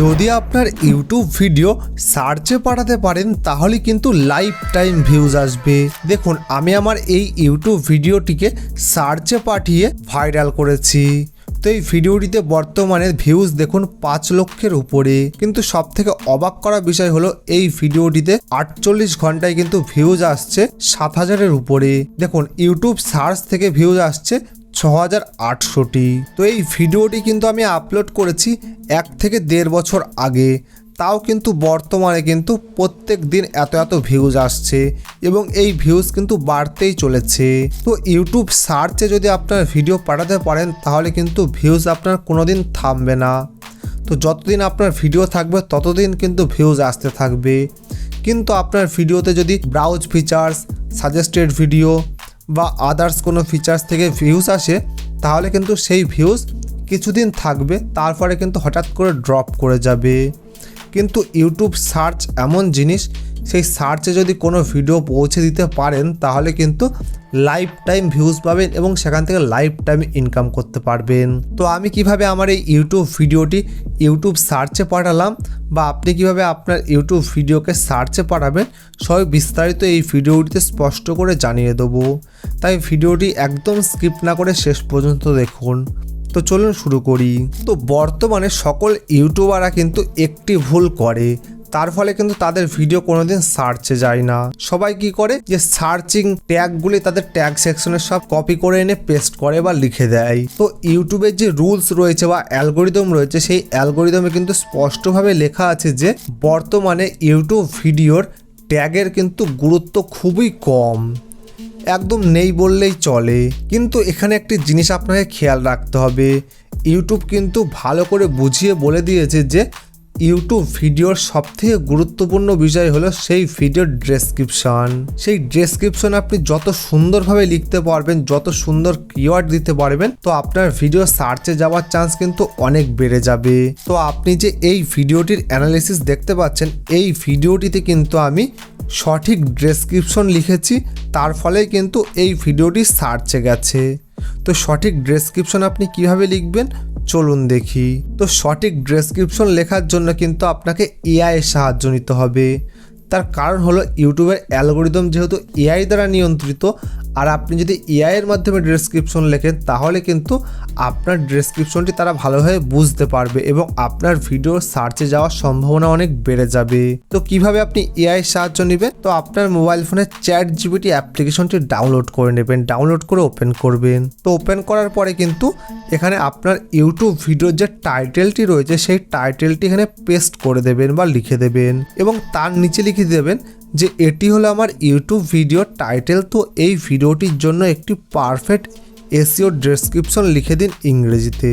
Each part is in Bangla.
যদি আপনার ইউটিউব ভিডিও সার্চে পাঠাতে পারেন, তাহলে কিন্তু লাইফ টাইম ভিউজ আসবে। দেখুন, আমি আমার এই ইউটিউব ভিডিওটিকে সার্চে পাঠিয়ে ভাইরাল করেছি। তো এই ভিডিওটিতে বর্তমানে ভিউজ দেখুন পাঁচ লক্ষের উপরে। কিন্তু সব থেকে অবাক করা বিষয় হলো, এই ভিডিওটিতে আটচল্লিশ ঘন্টায় কিন্তু ভিউজ আসছে সাত হাজারের উপরে। দেখুন ইউটিউব সার্চ থেকে ভিউজ আসছে ছ হাজার আটশোটি। তো এই ভিডিওটি কিন্তু আমি আপলোড করেছি এক থেকে দেড় বছর আগে। তাও কিন্তু বর্তমানে কিন্তু প্রত্যেক দিন এত এত ভিউজ আসছে এবং এই ভিউজ কিন্তু বাড়তেই চলেছে। তো ইউটিউব সার্চে যদি আপনার ভিডিও পাঠাতে পারেন, তাহলে কিন্তু ভিউজ আপনার কোনোদিন থামবে না। তো যতদিন আপনার ভিডিও থাকবে, ততদিন কিন্তু ভিউজ আসতে থাকবে। কিন্তু আপনার ভিডিওতে যদি ব্রাউজ ফিচার্স সাজেস্টেড ভিডিও বা আদার্স কোনো ফিচার্স থেকে ভিউজ আসে, তাহলে কিন্তু সেই ভিউজ কিছুদিন থাকবে, তারপরে কিন্তু হঠাৎ করে ড্রপ করে যাবে। কিন্তু ইউটিউব সার্চ এমন জিনিস, সেই সার্চে যদি কোনো ভিডিও পৌঁছে দিতে পারেন, তাহলে কিন্তু লাইফ টাইম ভিউজ পাবেন এবং সেখান থেকে লাইফ টাইম ইনকাম করতে পারবেন। তো আমি কীভাবে আমার এই ইউটিউব ভিডিওটি ইউটিউব সার্চে পাঠালাম বা আপনি কীভাবে আপনার ইউটিউব ভিডিওকে সার্চে পাঠাবেন সবই বিস্তারিত এই ভিডিওটিতে স্পষ্ট করে জানিয়ে দেবো। তাই ভিডিওটি একদম স্কিপ না করে শেষ পর্যন্ত দেখুন। তো চলুন শুরু করি। তো বর্তমানে সকল ইউটিউবাররা কিন্তু একটি ভুল করে। তার ফলে কিন্তু তাদের ভিডিও কোনোদিন সার্চে যায় না। সবাই কি করে? যে সার্চিং ট্যাগগুলি তাদের ট্যাগ সেকশনে সব কপি করে এনে পেস্ট করে বা লিখে দেয়। তো ইউটিউবের যে রুলস রয়েছে বা অ্যালগোরিদম রয়েছে, সেই অ্যালগোরিদমে কিন্তু স্পষ্টভাবে লেখা আছে যে বর্তমানে ইউটিউব ভিডিওর ট্যাগের কিন্তু গুরুত্ব খুবই কম। একদম নেই বললেই চলে। কিন্তু এখানে একটি জিনিস আপনাকে খেয়াল রাখতে হবে। ইউটিউব কিন্তু ভালো করে বুঝিয়ে বলে দিয়েছে যে, ইউটিউব ভিডিওর সবথেকে গুরুত্বপূর্ণ বিষয় হলো সেই ভিডিওর ডেসক্রিপশন। সেই ডেসক্রিপশন আপনি যত সুন্দরভাবে লিখতে পারবেন, যত সুন্দর কিওয়ার্ড দিতে পারবেন, তো আপনার ভিডিও সার্চে যাওয়ার চান্স কিন্তু অনেক বেড়ে যাবে। তো আপনি যে এই ভিডিওটির অ্যানালিসিস দেখতে পাচ্ছেন, এই ভিডিওটিতে কিন্তু আমি সঠিক ডেসক্রিপশন লিখেছি, তার ফলে কিন্তু এই ভিডিওটি সার্চে গেছে। তো সঠিক ডেসক্রিপশন আপনি কীভাবে লিখবেন? চলুন দেখি। তো সঠিক ডেসক্রিপশন লেখার জন্য কিন্তু আপনাকে এআইয়ের সাহায্য নিতে হবে। তার কারণ হলো ইউটিউবের অ্যালগোরিদম যেহেতু এআই দ্বারা নিয়ন্ত্রিত আর আপনি যদি এআই এর মাধ্যমে ডেসক্রিপশন লেখেন, তাহলে কিন্তু আপনার ডেসক্রিপশনটি তারা ভালোভাবে বুঝতে পারবে এবং আপনার ভিডিও সার্চে যাওয়ার সম্ভাবনা অনেক বেড়ে যাবে। তো কীভাবে আপনি এআই সাহায্য নেবেন? তো আপনার মোবাইল ফোনে চ্যাট জিবিটি অ্যাপ্লিকেশনটি ডাউনলোড করে নেবেন ডাউনলোড করে ওপেন করবেন। তো ওপেন করার পরে কিন্তু এখানে আপনার ইউটিউব ভিডিওর যে টাইটেলটি রয়েছে, সেই টাইটেলটি এখানে পেস্ট করে দেবেন বা লিখে দেবেন এবং তার নিচে লিখে দেবেন যে এটি হলো আমার ইউটিউব ভিডিও টাইটেল, তো এই ভিডিওটির জন্য একটি পারফেক্ট এসিও ডেসক্রিপশন লিখে দিন ইংরেজিতে।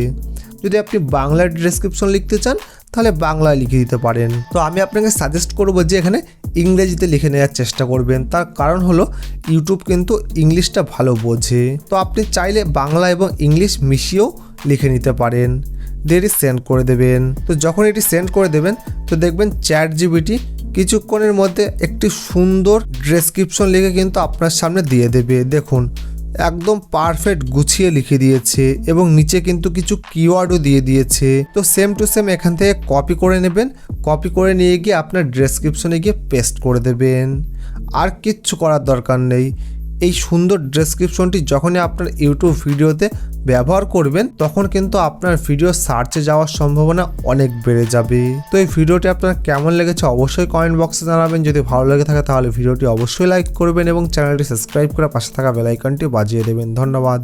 যদি আপনি বাংলার ডেসক্রিপশন লিখতে চান, তাহলে বাংলায় লিখে দিতে পারেন। তো আমি আপনাকে সাজেস্ট করব যে এখানে ইংরেজিতে লিখে নেওয়ার চেষ্টা করবেন। তার কারণ হলো, ইউটিউব কিন্তু ইংলিশটা ভালো বোঝে। তো আপনি চাইলে বাংলা এবং ইংলিশ মিশিয়েও লিখে নিতে পারেন। দেরি সেন্ড করে দেবেন। তো যখন এটি সেন্ড করে দেবেন, তো দেখবেন চ্যাট জিবিটি কিছুক্ষণের মধ্যে একটি সুন্দর ডেসক্রিপশন লিখে কিন্তু আপনার সামনে দিয়ে দেবে। দেখুন, একদম পারফেক্ট গুছিয়ে লিখে দিয়েছে এবং নিচে কিন্তু কিছু কিওয়ার্ডও দিয়ে দিয়েছে। তো সেম টু সেম এখান থেকে কপি করে নেবেন। কপি করে নিয়ে গিয়ে আপনার ডেসক্রিপশনে গিয়ে পেস্ট করে দেবেন। আর কিচ্ছু করার দরকার নেই। এই সুন্দর ডেসক্রিপশনটি যখনই আপনার ইউটিউব ভিডিওতে ব্যবহার করবেন, তখন কিন্তু আপনার ভিডিও সার্চে যাওয়ার সম্ভাবনা অনেক বেড়ে যাবে। তো এই ভিডিওটি আপনার কেমন লেগেছে অবশ্যই কমেন্ট বক্সে জানাবেন। যদি ভালো লেগে থাকে তাহলে ভিডিওটি অবশ্যই লাইক করবেন এবং চ্যানেলটি সাবস্ক্রাইব করে পাশে থাকা বেলাইকনটি বাজিয়ে দেবেন। ধন্যবাদ।